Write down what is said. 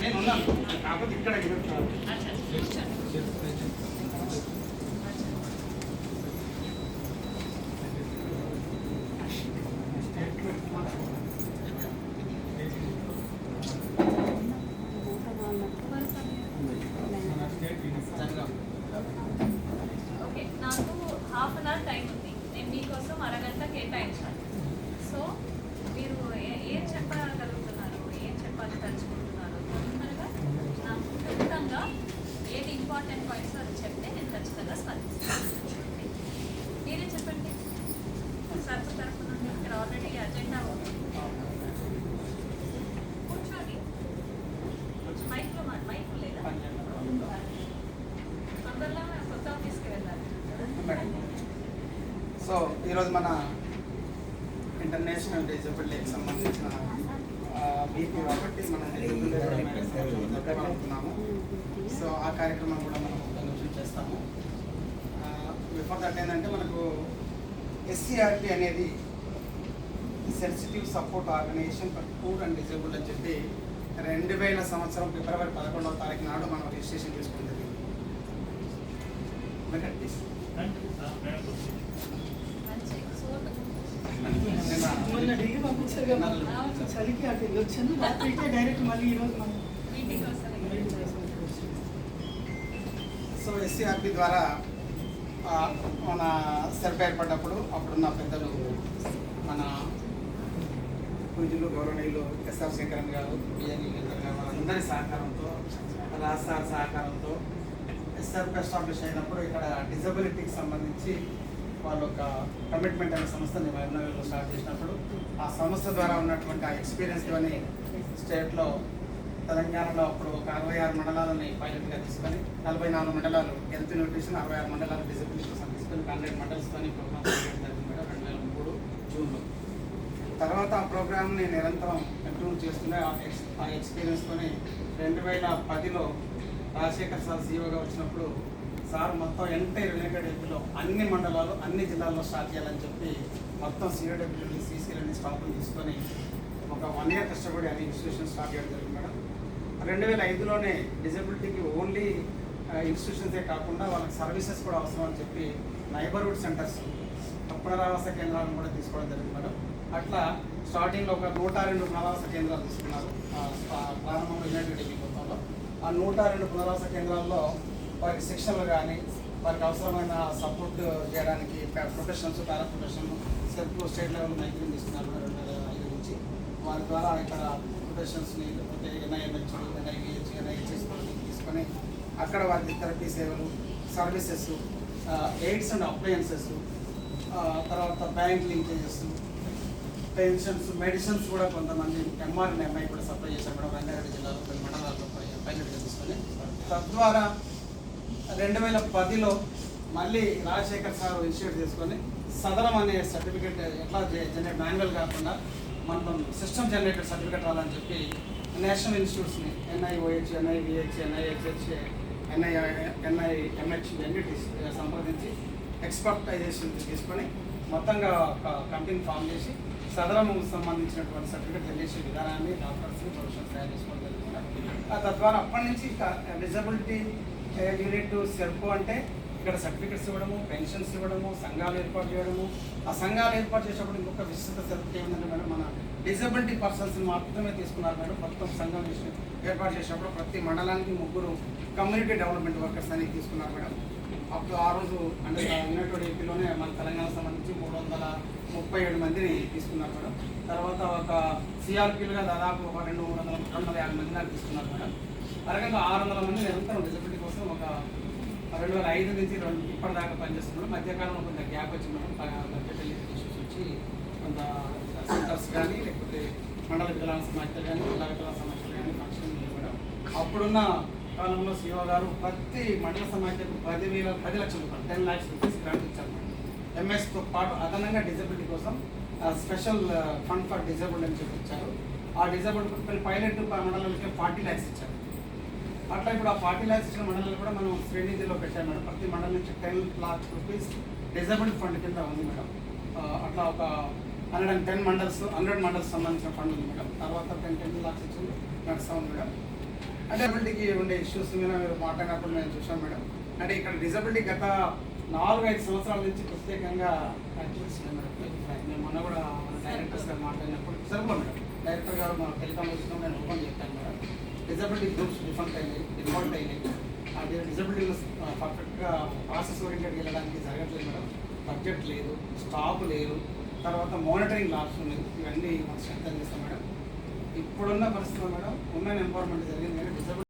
నేను ఉన్నాను కాకపోతే ఇక్కడ సో ఈరోజు మన ఇంటర్నేషనల్ డిజబిలిటీకి సంబంధించిన బీపీ కాబట్టి మనం సో ఆ కార్యక్రమం కూడా మనం ఒక చేస్తాము. బిఫోర్ దట్ ఏంటంటే మనకు ఎస్సీఆర్టీ అనేది sensitive support organisation for poor and disable అని చెప్పి రెండు వేల సంవత్సరం ఫిబ్రవరి పదకొండవ తారీఖు నాడు మనం రిజిస్ట్రేషన్ చేసుకుంటుంది జరిగింది. మొన్న ఢిల్లీ పంపించారు కదా చలికి అటు వెళ్ళొచ్చాను రాత్రికి డైరెక్ట్ మళ్ళీ ఈరోజు మనం సో ఎస్సీఆర్పి ద్వారా మన సెర్ప్ ఏర్పడ్డప్పుడు అప్పుడున్న పెద్దలు మన పూజలు గౌరవనీయులు ఎస్ఆర్ శంకరన్ గారు బిఎన్ గారు వాళ్ళందరి సహకారంతో రాజ్ సార్ సహకారంతో ఎస్ఆర్ ఎస్టాబ్లిష్ అయినప్పుడు ఇక్కడ డిజబిలిటీకి సంబంధించి వాళ్ళు ఒక కమిట్మెంట్ అనే సంస్థని వైబ్నగర్లో స్టార్ట్ చేసినప్పుడు ఆ సంస్థ ద్వారా ఉన్నటువంటి ఆ ఎక్స్పీరియన్స్ ఇవన్నీ స్టేట్లో తెలంగాణలో అప్పుడు ఒక అరవై ఆరు మండలాలని పైలట్గా తీసుకొని నలభై నాలుగు మండలాలు హెల్త్ న్యూట్రిషన్ అరవై ఆరు మండలాలు డిజబిలిటీ తీసుకొని హండ్రెడ్ మండల్స్తో ప్రోగ్రామ్ జరిగింది రెండు వేల మూడు జూన్లో. తర్వాత ఆ ప్రోగ్రామ్ని నిరంతరం కంటిన్యూ చేస్తూనే ఆ ఎక్స్ ఆ ఎక్స్పీరియన్స్తోని రెండు వేల పదిలో రాజశేఖర్ సార్ సీఓగా వచ్చినప్పుడు సార్ మొత్తం ఎంటైర్ రిలేటెడ్ హెల్త్లో అన్ని మండలాలు అన్ని జిల్లాల్లో స్టార్ట్ చేయాలని చెప్పి మొత్తం సీఓడబ్ల్యూని సీసీలని స్టాఫ్ని తీసుకొని ఒక వన్ ఇయర్ కష్టపడి అన్ని ఇన్స్టిట్యూషన్ స్టార్ట్ చేయడం జరిగింది మేడం. రెండు వేల ఐదులోనే డిజబిలిటీకి ఓన్లీ ఇన్స్టిట్యూషన్సే కాకుండా వాళ్ళకి సర్వీసెస్ కూడా అవసరం అని చెప్పి నైబర్హుడ్ సెంటర్స్ పునరావాస కేంద్రాలను కూడా తీసుకోవడం జరిగింది మేడం. అట్లా స్టార్టింగ్లో ఒక నూట రెండు పునరావాస కేంద్రాలు తీసుకున్నారు ఆ, ఆ ప్రారంభంలో యునైటెడ్ డిగ్రీ మొత్తంలో ఆ నూట రెండు పునరావాస కేంద్రాల్లో వారికి శిక్షణలు కానీ వారికి అవసరమైన సపోర్ట్ చేయడానికి professionals para professional self state level నైపుణ్యం ఇస్తున్నారు రెండు వేల ఐదు నుంచి. వారి ద్వారా ఇక్కడ ప్రొఫెషనల్స్ని లేకపోతే ఎన్ఐఎంహెచ్ ఎన్ఐవిహెచ్ ఎన్ఐహెచ్ఎస్ తీసుకొని అక్కడ వారికి థెరపీ సేవలు సర్వీసెస్ ఎయిడ్స్ అండ్ అప్లయన్సెస్ తర్వాత బ్యాంక్ లింకేజెస్ పెన్షన్స్ మెడిసిన్స్ కూడా కొంతమంది ఎంఆర్ ఎంఐ కూడా సప్లై చేశారు. మేడం రంగారెడ్డి జిల్లాలో కొన్ని మండలాల్లో పైలట్గా తీసుకొని తద్వారా రెండు వేల పదిలో మళ్ళీ రాజశేఖర్ సార్ ఇన్స్టిట్యూట్ చేసుకొని సదరం అనే సర్టిఫికేట్ ఎట్లా జనరేట్ మాన్యువల్ కాకుండా మనం సిస్టమ్ జనరేటెడ్ సర్టిఫికేట్ రావాలని చెప్పి national ఇన్స్టిట్యూట్స్ని NIOH NIVH NIHH NI NI MH ఇవన్నీ సంప్రదించి ఎక్స్పర్టైజేషన్ తీసుకొని మొత్తంగా ఒక కంపెనీ ఫామ్ చేసి సదరము సంబంధించినటువంటి సర్టిఫికేట్ తెలియజేసే విధానాన్ని డాక్టర్స్ ప్రొఫెషన్స్ తయారు చేసుకోవడం జరుగుతుంది. ఆ తద్వారా అప్పటి నుంచి ఇక డిజబిలిటీ యూనిట్ సెర్పు అంటే ఇక్కడ సర్టిఫికెట్స్ ఇవ్వడము పెన్షన్స్ ఇవ్వడము సంఘాలు ఏర్పాటు చేయడము. ఆ సంఘాలు ఏర్పాటు చేసేటప్పుడు ఇంకొక విస్తృత శ్రద్ధ ఏమిటంటే మేడం మన డిజబిలిటీ పర్సన్స్ మాత్రమే తీసుకున్నారు మేడం. మొత్తం సంఘం చేసి- ఏర్పాటు చేసేటప్పుడు ప్రతి మండలానికి ముగ్గురు కమ్యూనిటీ డెవలప్మెంట్ వర్కర్స్ అని తీసుకున్నారు మేడం. అప్పుడు ఆ రోజు అంటే ఉన్నటువంటి ఏపీలోనే మన తెలంగాణ సంబంధించి మూడు వందల ముప్పై ఏడు మందిని తీసుకున్నారు మేడం. తర్వాత ఒక సిఆర్పీలుగా దాదాపు ఒక రెండు మూడు వందల రెండు వందల యాభై మంది దాకా తీసుకున్నారు మేడం. ఆ రకంగా ఆరు వందల మంది నిరంతరం డిజబిలిటీ కోసం ఒక రెండు వేల ఐదు నుంచి రెండు ఇప్పటిదాకా పనిచేస్తున్నాడు మధ్యకాలంలో కొంత గ్యాప్ వచ్చి మేడం బడ్జెట్ ఇష్యూస్ వచ్చి కొంత సెంటర్స్ కానీ లేకపోతే మండల వికలాంగ సమాఖ్యలు కానీ జిల్లా వికలాంగ సమాఖ్యలు కానీ ఫంక్షన్ లేదు మేడం. అప్పుడున్న కాలంలో సీఓ గారు ప్రతి మండల సమాఖ్యకు పదివేల పది లక్షల రూపాయలు టెన్ ల్యాక్స్ రూపీస్ గ్రాంట్ ఇచ్చారు. ఎంఎస్తో పాటు అదనంగా డిజబిలిటీ కోసం స్పెషల్ ఫండ్ ఫర్ డిజబుల్డ్ అని చెప్పి ఇచ్చారు. ఆ డిజబుల్డ్ పైలట్ మండలానికి ఫార్టీ ల్యాక్స్ ఇచ్చారు. అట్లా ఇప్పుడు ఆ ఫార్టీ ల్యాక్స్ ఇచ్చిన మండలాలు కూడా మనం శ్రేణిధిలో పెట్టాం మేడం. ప్రతి మండలం నుంచి ten lakhs rupees disabled fund కింద ఉంది మేడం. అట్లా ఒక hundred and ten mandals hundred mandals సంబంధించిన ఫండ్ ఉంది మేడం. తర్వాత టెన్ టెన్ లాక్స్ ఇచ్చింది నడుస్తూ ఉంది మేడం. డిజబిలిటీకి ఉండే ఇష్యూస్ మీద మీరు మాట్లాడినప్పుడు మేము చూసాం మేడం. అంటే ఇక్కడ డిజబిలిటీ గత నాలుగు ఐదు సంవత్సరాల నుంచి ప్రత్యేకంగా కనిపిస్తుంది మేడం. మేము మొన్న కూడా డైరెక్టర్ సార్ గారు మాట్లాడినప్పుడు సరిపో మేడం డైరెక్టర్ గారు మన టెలికామ్ వచ్చిన నేను ఓపెన్ చెప్పాను మేడం. డిజబిలిటీ గ్రూప్స్ డిఫాల్ట్ అయినాయి డిఫాల్ట్ అయినాయి. అది డిజబిలిటీ పర్ఫెక్ట్గా ప్రాసెస్ ఓరియంటెడ్ వెళ్ళడానికి జరగట్లేదు మేడం. బడ్జెట్ లేదు స్టాఫ్ లేరు తర్వాత మానిటరింగ్ లాప్స్ ఉన్నాయి. ఇవన్నీ మనం శ్రద్ధ చేస్తాం మేడం. ఇప్పుడున్న పరిస్థితుల్లో మేడం ఉమెన్ ఎంపవర్మెంట్ జరిగింది.